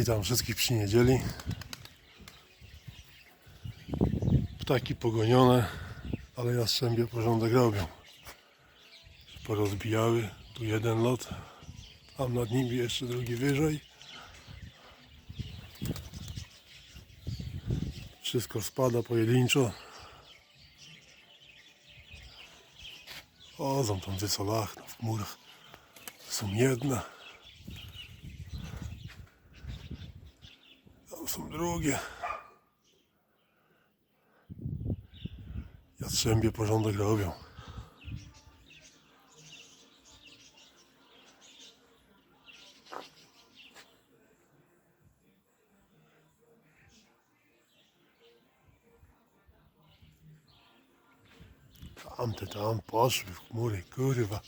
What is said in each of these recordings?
Witam wszystkich przy niedzieli. Ptaki pogonione, ale jastrzębie porządek robią. Porozbijały. Tu jeden lot, tam nad nimi jeszcze drugi wyżej. Wszystko spada pojedynczo. Chodzą tam w wysolach, no, w chmurach. Są jedne. Tam są drugie. Jastrzębie porządek robią. Tamte tam poszły w chmury, kurwa.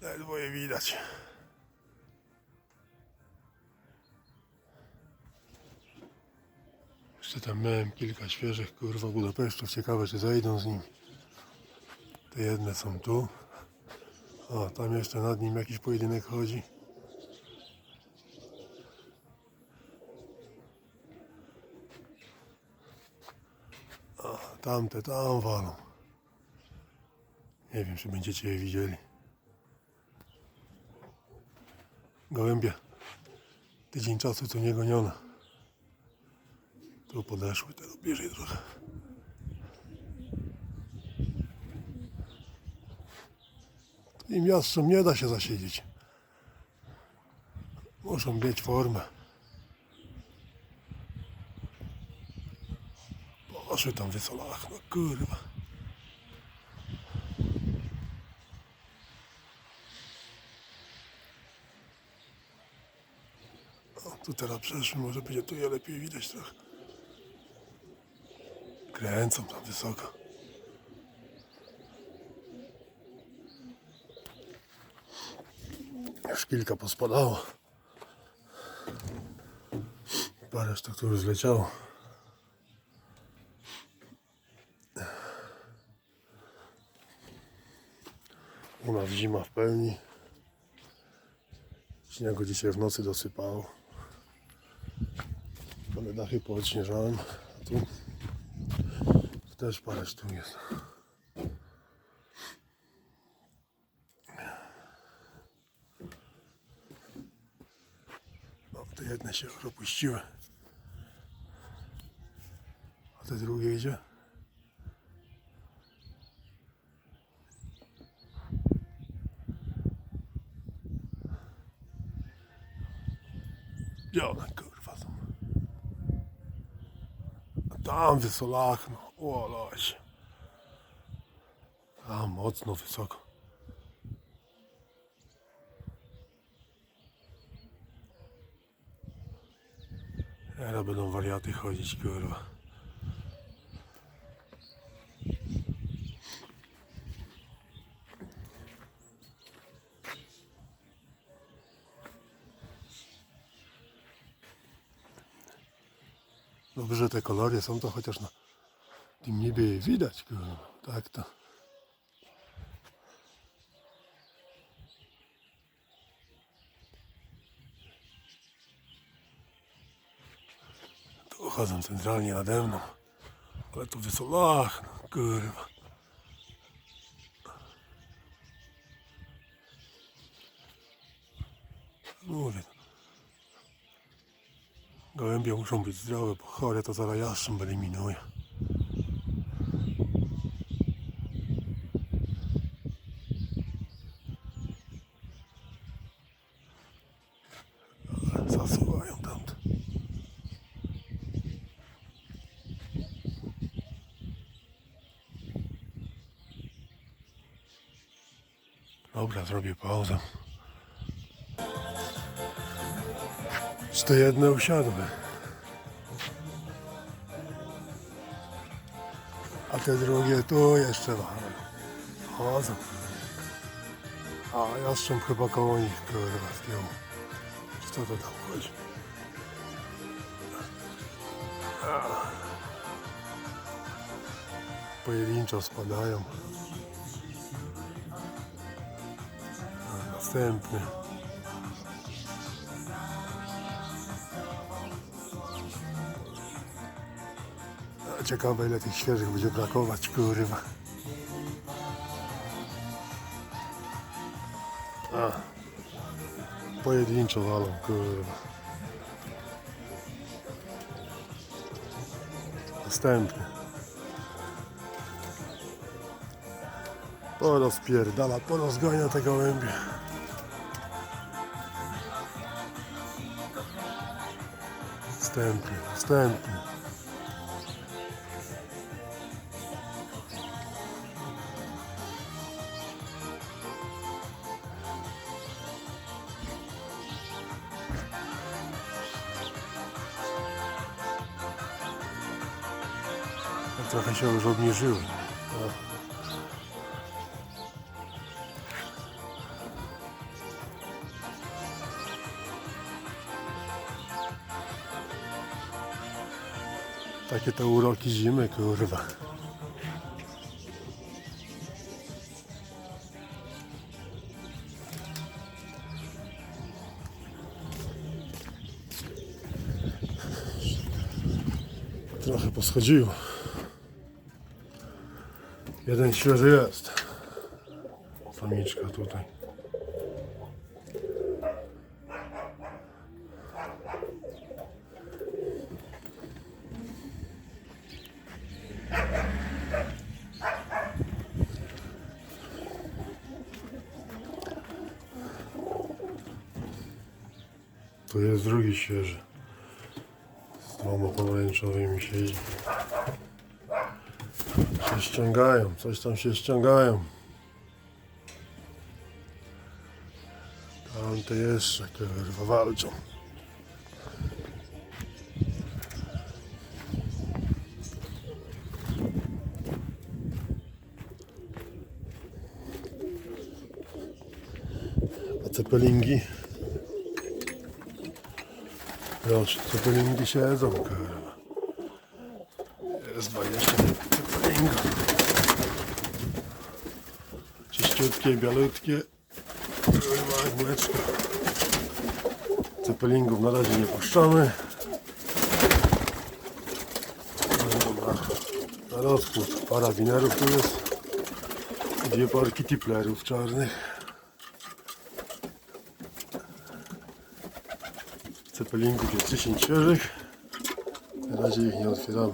Ledwo je widać. Jeszcze tam miałem kilka świeżych kurwa Budapesztów. Ciekawe czy zejdą z nim. Te jedne są tu. O, tam jeszcze nad nim jakiś pojedynek chodzi. O, tamte tam walą. Nie wiem, czy będziecie je widzieli. Gołębie. Tydzień czasu co nie gonione. Tu podeszły, teraz bliżej trochę. Im jastrzom nie da się zasiedzieć. Muszą mieć formę. Poszły tam wysolach, no kurwa. O, tu teraz przeszły, może będzie tu je lepiej widać trochę. Kręcą tam wysoko. Już kilka pospadało. Parę sztuk tu już zleciało. U nas zima w pełni. Śniegu dzisiaj w nocy dosypało. Ale dachy poodśnieżałem. A tu też parę sztuk jest. No, te jedne się opuściły. A te drugie idzie? One kurwa są? A Tam wysolach, no. O, loś. Tam mocno wysoko. Teraz będą wariaty chodzić, kurwa. Dobrze, że te kolory są, to chociaż na tym niebie widać, kurwa. Tak to. Tu chodzą centralnie nade mną. Ale tu wysolach, no, kurwa. Mówię. Gołębie muszą być zdrowe, bo chore to zaraz jastrząb eliminuje. Ale Zasuwają tamte. Dobra, zrobię pauzę. Czy to jedne usiadły? A te drugie tu jeszcze mamy. Chodzą. A jastrząb chyba koło nich kurwa z tyłu. Czy co to tam chodzi? Pojedynczo spadają. następny. Ciekawe ile tych świeżych będzie brakować, kurwa. A, pojedynczo walą, kurwa. Następny. Porozpierdala, porozgania tego łębia. Następny, następny. Trochę się już obniżyły. Takie to uroki zimy, kurwa. Trochę poschodziło. Jeden świeży jest. Samiczka tutaj. Tu jest drugi świeży. Z dwoma pomarańczowymi siedzi. Się ściągają, coś tam się ściągają. Tamte jeszcze kurwa walczą. A cepelingi? Proszę, cepelingi siedzą, kurwa. Jest 20 cepelingów. Czyściutkie, bialutkie. Kurwa, mleczko. Cepelingów na razie nie puszczamy. No, Na, na rozpód para winerów tu jest. Dwie parki tiplerów czarnych. Cepelingów jest 10 świeżych. Na razie ich nie otwieramy.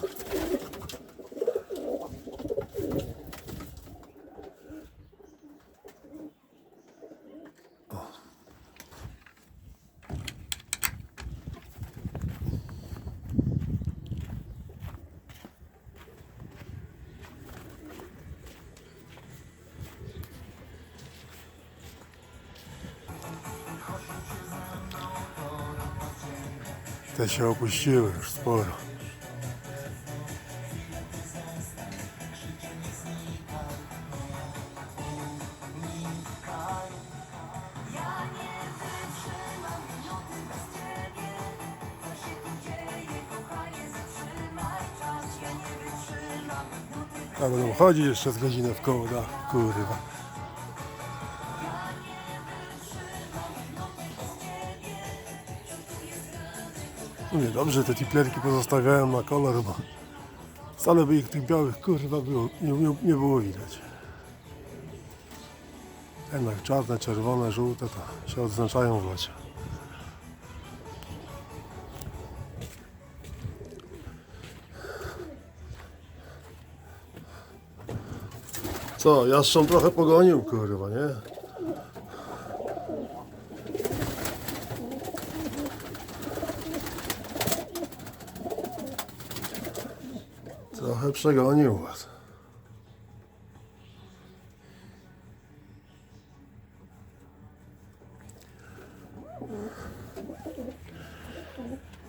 Te się opuściły już sporo. Tam będą chodzić jeszcze z godzinę w koło, da, kurwa. Mówię, dobrze te tiplerki pozostawiałem na kolor, bo wcale by ich tych białych kurwa było, nie, nie, nie było widać. Jednak czarne, czerwone, żółte to się odznaczają w locie. Co, jastrząb trochę pogonił, kurwa, nie? Trochę przegonił was.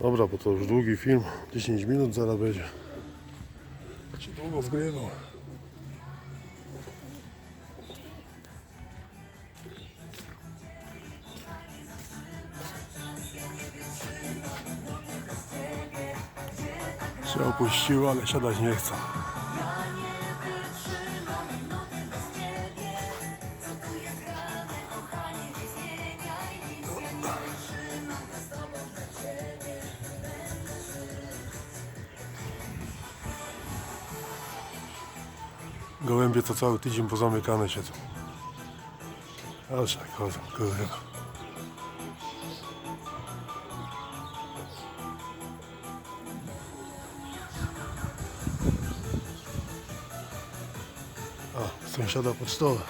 Dobra, bo to już długi film. 10 minut zaraz będzie. Się długo wgrywał. Się opuściło, ale siadać nie chce. Gołębie to cały tydzień pozamykane siedzą. Aż jak chodzą, kurwa. A, sąsiada pocztowa.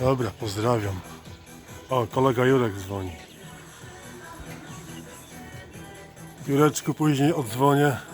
Dobra, pozdrawiam. O, kolega Jurek dzwoni. Jureczku, później oddzwonię.